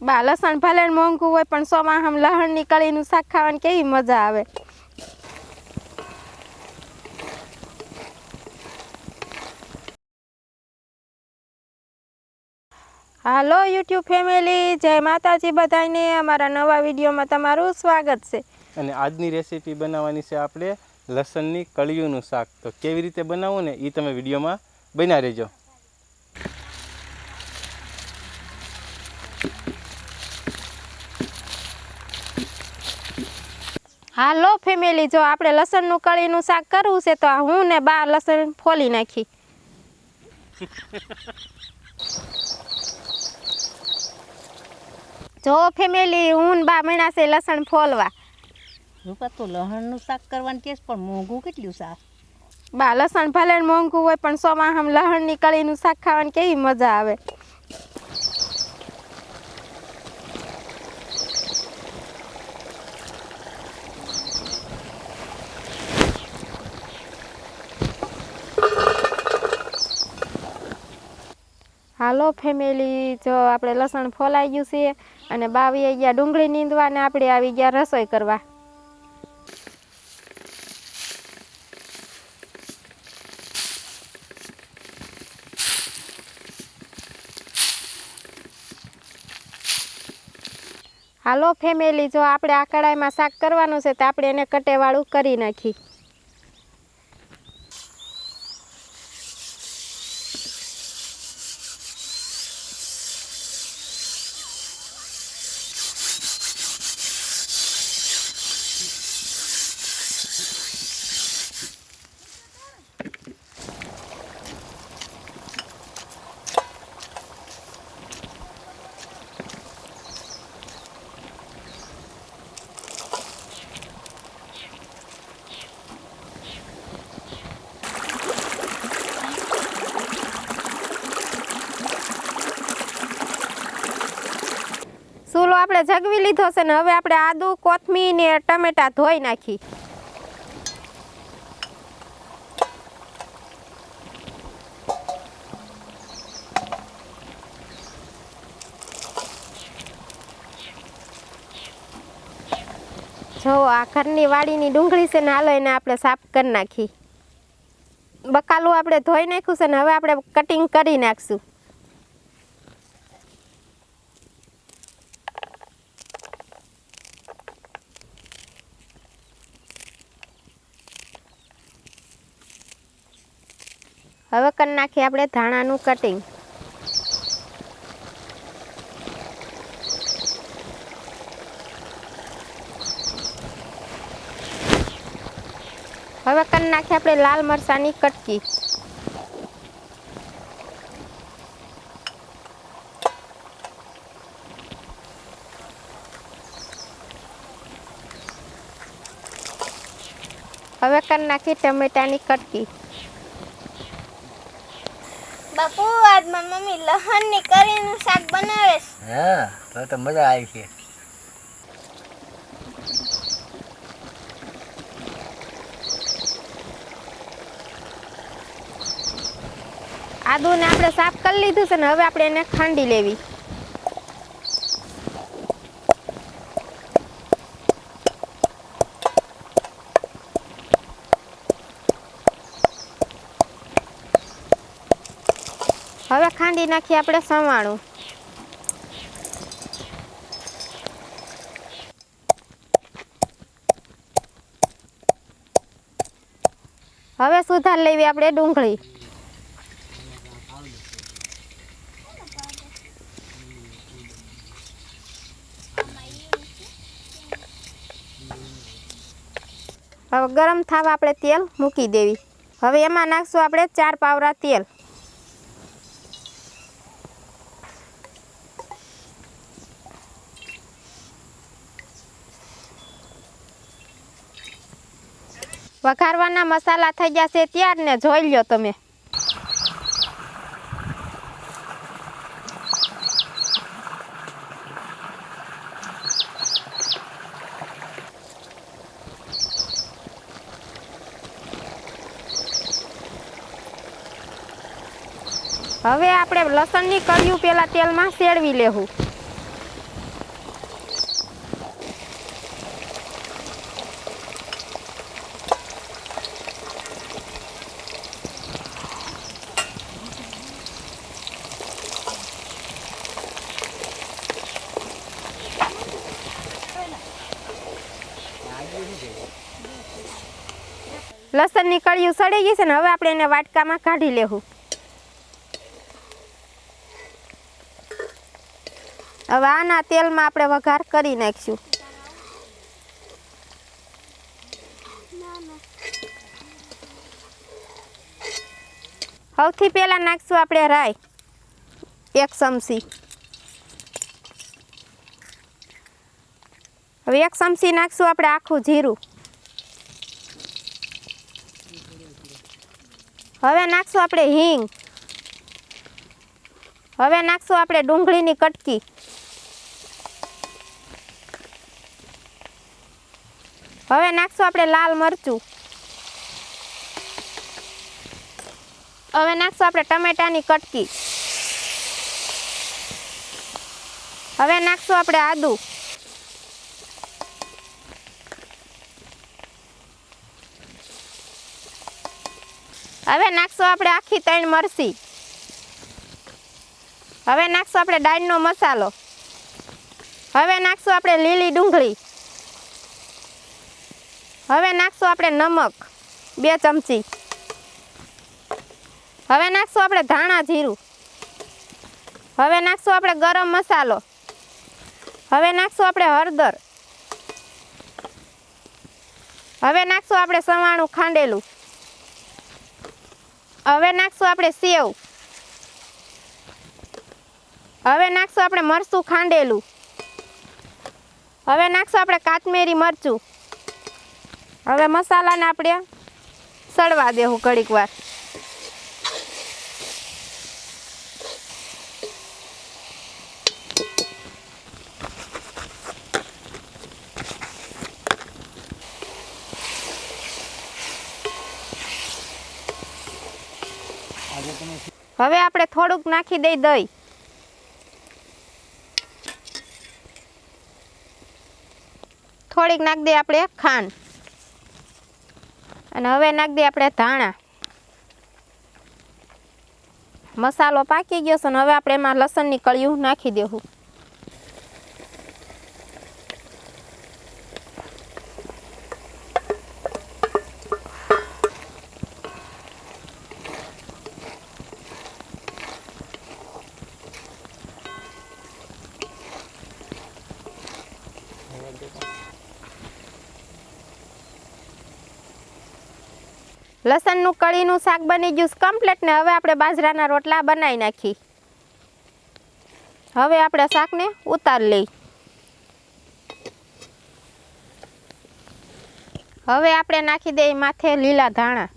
બા, લસણ ભલે મોંઘું હોય, પણ સોમાં આમ લહણની કળીનું શાક ખાવાની કેવી મજા આવે? હાલો, યુટ્યુબ ફેમિલી, જય માતાજી બધાને. અમારા નવા વિડીયોમાં તમારું સ્વાગત છે. અને આજની રેસીપી બનાવવાની છે આપણે લસણની કળિયુંનું શાક. તો કેવી રીતે બનાવવું ને એ તમે વિડીયોમાં બના રહેજો. હાલો ફેમિલી જો આપણે લસણનું કળીનું શાક કરવું છે તો હું ને બા લસણ ફોલી નાખી. જો ફેમિલી હું ને બા મણ્યા છે લસણ ફોલવા. રૂપા તો લહણનું શાક કરવાનું કેસ પણ મોંઘું કેટલું શાક? બા લસણ ભલે ને મોંઘું હોય પણ સોમાં આમ લસણની કળીનું શાક ખાવાની કેવી મજા આવે. હાલો ફેમિલી, જો આપણે લસણ ફોલાઈ ગયું છે અને બાવી આવી ગયા ડુંગળી નીંદવા ને આપણે આવી ગયા રસોઈ કરવા. હાલો ફેમિલી, જો આપણે આ કડાઈમાં શાક કરવાનું છે તો આપણે એને કટેવાળું કરી નાખી. આપણે જગવી લીધો છે ને હવે આપણે આદુ, કોથમીર ને ટમેટા ધોઈ નાખી. જો, આ ઘરની વાડીની ડુંગળી છે ને હાલો એને આપણે સાફ કરી નાખી. બકાલું આપણે ધોઈ નાખ્યું છે ને હવે આપણે કટિંગ કરી નાખશું. હવે કરી નાખીએ આપણે ધાણાનું કટિંગ હવે કરી નાખીએ આપણે લાલ મરચાંની કટકી. હવે કરી નાખી ટમેટાની કટકી. બાપુ આજ મારી મમ્મી લહણની કરીનું શાક બનાવે છે. હા તો તો મજા આવી છે. આદુને આપણે સાફ કરી લીધું છે ને હવે આપણે એને ખાંડી લેવી. હવે નાખીએ આપણે સવાણું હવે સુધાર લેવી આપણે ડુંગળી. હવે ગરમ થવા આપણે તેલ મૂકી દેવી. હવે એમાં નાખશું આપણે ચાર પાવરા તેલ. વઘારવાના મસાલા થઈ ગયા છે ત્યાર ને જોઈ લ્યો તમે. હવે આપણે લસણની કળિયું પેલા તેલમાં શેળવી લેવું લસણની કળિયું સડી ગઈ છે ને, હવે આપણે એને વાટકામાં કાઢી લેવું. હવે આના તેલમાં આપણે વઘાર કરી નાખીશું. સૌથી પહેલાં નાખશું આપણે રાય એક ચમચી. હવે એક ચમચી નાખશું આપણે આખું જીરું. હવે નાખશું આપણે હિંગ. હવે નાખશું આપણે ડુંગળીની કટકી. હવે નાખશું આપણે લાલ મરચું. હવે નાખશું આપણે ટમેટાની કટકી. હવે નાખશું આપણે આદુ. હવે નાખશું આપણે આખી ત્રણ મરસી. હવે નાખશું આપણે ડાળનો મસાલો. હવે નાખશું આપણે લીલી ડુંગળી. હવે નાખશું આપણે નમક, બે ચમચી. હવે નાખશું આપણે ધાણા જીરું. હવે નાખશું આપણે ગરમ મસાલો. હવે નાખશું આપણે હળદર. હવે નાખશું આપણે સવાણું ખાંડેલું. હવે નાખશું આપણે સેવ. હવે નાખશું આપણે મરચું ખાંડેલું. હવે નાખશું આપણે કાશ્મીરી મરચું. હવે મસાલાને આપણે સળવા દેવું ઘડીક વાર. હવે આપણે થોડુંક નાખી દઈ દઈ થોડીક નાખી દઈએ આપણે ખાંડ. અને હવે નાખી દઈએ આપણે ધાણા. મસાલો પાકી ગયો છે ને હવે આપણે એમાં લસણની કળિયું નાખી દેવું લસણનું કળીનું શાક બની ગયું કમ્પ્લીટ ને હવે આપણે બાજરાના રોટલા બનાવી નાખી. હવે આપણે શાકને ઉતાર લઈ. હવે આપણે નાખી દઈએ માથે લીલા ધાણા.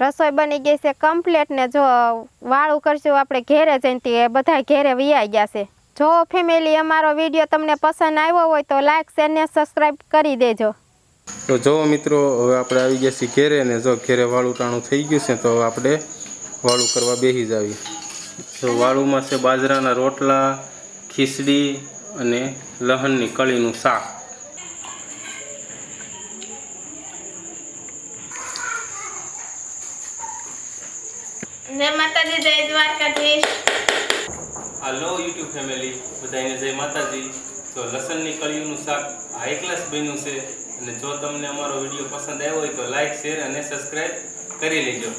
રસોઈ બની ગઈ છે કમ્પ્લીટ ને જો વાળું કરશું આપણે ઘેરે જઈને બધા ઘેરે વિયાઈ ગયા છે જો ફેમિલી અમારો વીડિયો તમને પસંદ આવ્યો હોય તો લાઈક શેર ને સબસ્ક્રાઈબ કરી દેજો. તો જો મિત્રો, હવે આપણે આવી ગયા છીએ ઘેરે ને જો ઘેરે વાળું ટાણું થઈ ગયું છે તો આપણે વાળું કરવા બેસી જ તો વાળુમાં છે બાજરાના રોટલા, ખીચડી અને લહણની કળીનું શાક. જય માતાજી, જય દ્વારકાધીશ. હાલો યુટ્યુબ ફેમિલી બધાને જય માતાજી. તો લસણની કળીનું શાક હાઈ ક્લાસ બન્યું છે. અને જો તમને અમારો વીડિયો પસંદ આવ્યો હોય તો લાઈક શેર અને સબસ્ક્રાઈબ કરી લેજો.